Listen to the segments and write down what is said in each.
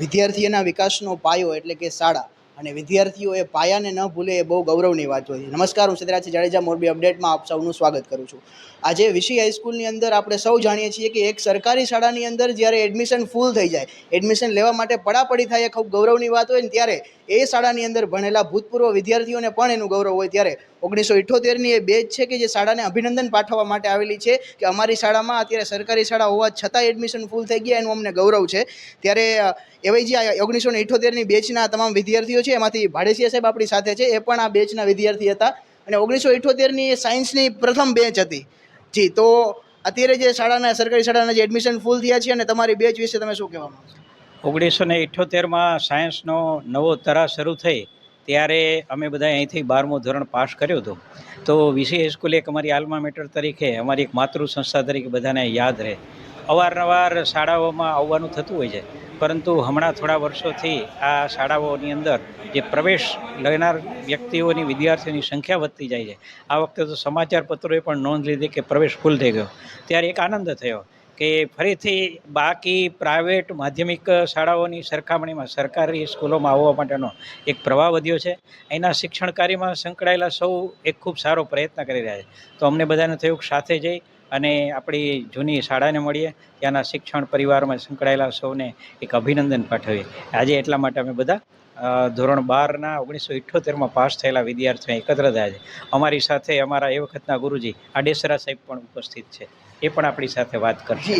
વિદ્યાર્થીઓના વિકાસનો પાયો એટલે કે શાળા. અને વિદ્યાર્થીઓ એ પાયાને ન ભૂલે એ બહુ ગૌરવની વાત હોય નમસ્કાર, હું સિદ્ધરાજ જાડેજા, મોરબી અપડેટમાં આપ સૌનું સ્વાગત કરું છું. આજે વિશી હાઈસ્કૂલની અંદર આપણે સૌ જાણીએ છીએ કે એક સરકારી શાળાની અંદર જ્યારે એડમિશન ફૂલ થઈ જાય, એડમિશન લેવા માટે પડાપડી થાય એ ખૂબ ગૌરવની વાત હોય ને ત્યારે એ શાળાની અંદર ભણેલા ભૂતપૂર્વ વિદ્યાર્થીઓને પણ એનું ગૌરવ હોય ત્યારે ઓગણીસો ઇઠોતેરની એ બેચ છે કે જે શાળાને અભિનંદન પાઠવવા માટે આવેલી છે કે અમારી શાળામાં અત્યારે સરકારી શાળા હોવા છતાં એડમિશન ફૂલ થઈ ગયા એનું અમને ગૌરવ છે. ત્યારે એવી જે ઓગણીસો ને ઇઠોતેરની બેચના તમામ વિદ્યાર્થીઓ છે, એમાંથી ભાડેસિયા સાહેબ આપણી સાથે છે, એ પણ આ બેચના વિદ્યાર્થી હતા. અને ઓગણીસો ઇઠ્ઠોતેરની સાયન્સની પ્રથમ બેચ હતી. જી, તો અત્યારે જે શાળાના, સરકારી શાળાના જે એડમિશન ફૂલ થયા છે અને તમારી બેચ વિશે તમે શું કહેવા માગો ઓગણીસો ને ઇઠ્યોતેરમાં સાયન્સનો નવો તરા શરૂ થઈ ત્યારે અમે બધા અહીંથી બારમું ધોરણ પાસ કર્યું હતું. તો વીસી સ્કૂલ એક અમારી આલ્મા મેટર તરીકે, અમારી એક માતૃ સંસ્થા તરીકે બધાને યાદ રહે. અવારનવાર શાળાઓમાં આવવાનું થતું હોય છે, પરંતુ હમણાં થોડા વર્ષોથી આ શાળાઓની અંદર જે પ્રવેશ લેનાર વ્યક્તિઓની, વિદ્યાર્થીઓની સંખ્યા વધતી જાય છે. આ વખતે તો સમાચાર પત્રોએ પણ નોંધ લીધી કે પ્રવેશ ફૂલ થઈ ગયો. ત્યારે એક આનંદ થયો. કે ફરીથી બાકી પ્રાઇવેટ માધ્યમિક શાળાઓની સરખામણીમાં સરકારી સ્કૂલોમાં આવવા માટેનો એક પ્રવાહ વધ્યો છે. એના શિક્ષણ કાર્યમાં સંકળાયેલા સૌ એક ખૂબ સારો પ્રયત્ન કરી રહ્યા છે. તો અમને બધાને થયું સાથે જઈ અને આપણી જૂની શાળાને મળીએ ત્યાંના શિક્ષણ પરિવારમાં સંકળાયેલા સૌને એક અભિનંદન પાઠવીએ. આજે એટલા માટે અમે બધા ધોરણ બારના ઓગણીસો ઇઠ્ઠોતેરમાં પાસ થયેલા વિદ્યાર્થીઓ એકત્ર થયા છે. અમારી સાથે અમારા એ વખતના ગુરુજી આડેસરા સાહેબ પણ ઉપસ્થિત છે. એ પણ આપણી સાથે વાત કરશે.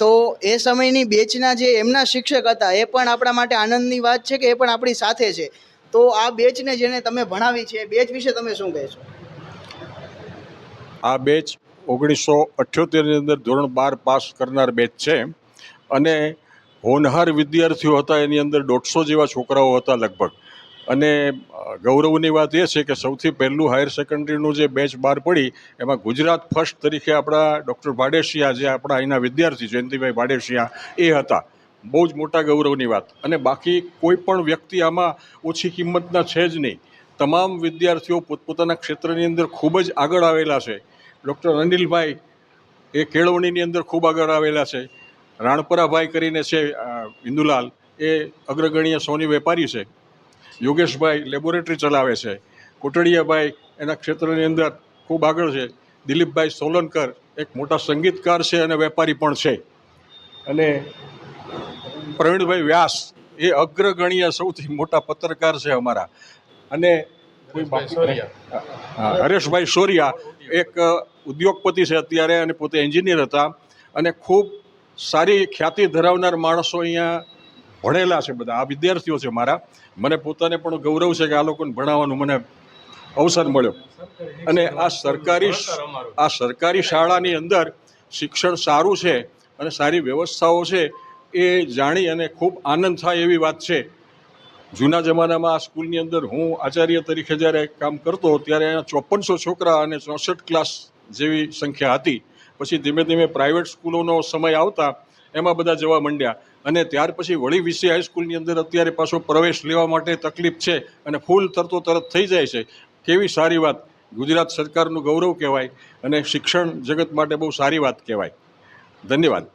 તો એ સમયની બેચના જે એમના શિક્ષક હતા એ પણ આપણા માટે આનંદની વાત છે કે એ પણ આપણી સાથે છે? તો આ બેચને જેને તમે ભણાવી છે એ બેચ વિશે તમે શું કહેશો? આ બેચ ઓગણીસો અઠ્યોતેરની અંદર ધોરણ બાર પાસ કરનાર બેચ છે. અને હોનહાર વિદ્યાર્થીઓ હતા, એની અંદર દોઢસો જેવા છોકરાઓ હતા લગભગ. અને ગૌરવની વાત એ છે કે સૌથી પહેલું હાયર સેકન્ડરીનું જે બેચ બહાર પડી, એમાં ગુજરાત ફર્સ્ટ તરીકે આપણા ડૉક્ટર ભાડેશિયા જે આપણા અહીંના વિદ્યાર્થી જયંતિભાઈ ભાડેશિયા, એ હતા. બહુ જ મોટા ગૌરવની વાત. અને બાકી કોઈ પણ વ્યક્તિ આમાં ઓછી કિંમતના છે જ નહીં. તમામ વિદ્યાર્થીઓ પોતપોતાના ક્ષેત્રની અંદર ખૂબ જ આગળ આવેલા છે. ડૉક્ટર અનિલભાઈ એ કેળવણીની અંદર ખૂબ આગળ આવેલા છે. રાણપરાભાઈ કરીને છે ઇન્દુલાલ. એ અગ્રગણ્ય સોની વેપારી છે. યોગેશભાઈ લેબોરેટરી ચલાવે છે. કોટડિયાભાઈ એના ક્ષેત્રની અંદર ખૂબ આગળ છે. દિલીપભાઈ સોલનકર એક મોટા સંગીતકાર છે અને વેપારી પણ છે. અને પ્રવીણભાઈ વ્યાસ એ અગ્રગણ્ય સૌથી મોટા પત્રકાર છે અમારા. અને હરેશભાઈ સોરિયા એક ઉદ્યોગપતિ છે અત્યારે અને પોતે એન્જિનિયર હતા અને ખૂબ સારી ખ્યાતિ ધરાવનાર માણસો અહીંયા ભણેલા છે બધા. આ વિદ્યાર્થીઓ છે મારા. મને પોતાને પણ ગૌરવ છે કે આ લોકોને ભણાવવાનું મને અવસર મળ્યો. અને આ સરકારી આ સરકારી શાળાની અંદર શિક્ષણ સારું છે અને સારી વ્યવસ્થાઓ છે એ જાણી અને ખૂબ આનંદ થાય એવી વાત છે. જૂના જમાનામાં આ સ્કૂલની અંદર હું આચાર્ય તરીકે જ્યારે કામ કરતો ત્યારે અહીંયા ચોપનસો છોકરા અને ચોસઠ ક્લાસ જેવી સંખ્યા હતી. પછી ધીમે ધીમે પ્રાઇવેટ સ્કૂલોનો સમય આવતા એમાં બધા જવા માંડ્યા. અને ત્યાર પછી વળી વીસી હાઈસ્કૂલની અંદર અત્યારે પાછો પ્રવેશ લેવા માટે તકલીફ છે અને ફૂલ તરતો તરત થઈ જાય છે. કેવી સારી વાત. ગુજરાત સરકારનું ગૌરવ કહેવાય અને શિક્ષણ જગત માટે બહુ સારી વાત કહેવાય. ધન્યવાદ.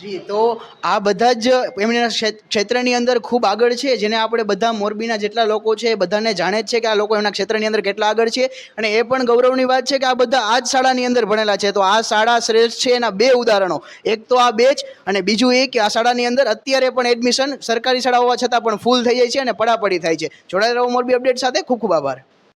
જી, તો આ બધા જ એમના ક્ષેત્રની અંદર ખૂબ આગળ છે, જેને આપણે બધા મોરબીના જેટલા લોકો છે એ બધાને જાણે જ છે કે આ લોકો એમના ક્ષેત્રની અંદર કેટલા આગળ છે, અને એ પણ ગૌરવની વાત છે કે આ બધા આ જ શાળાની અંદર ભણેલા છે. તો આ શાળા શ્રેષ્ઠ છે એના બે ઉદાહરણો. એક તો આ બેચ અને બીજું એ કે આ શાળાની અંદર અત્યારે પણ એડમિશન સરકારી શાળા હોવા છતાં પણ ફૂલ થઈ જાય છે અને પડાપડી થાય છે. જોડાયેલા મોરબી અપડેટ સાથે, ખૂબ ખૂબ આભાર.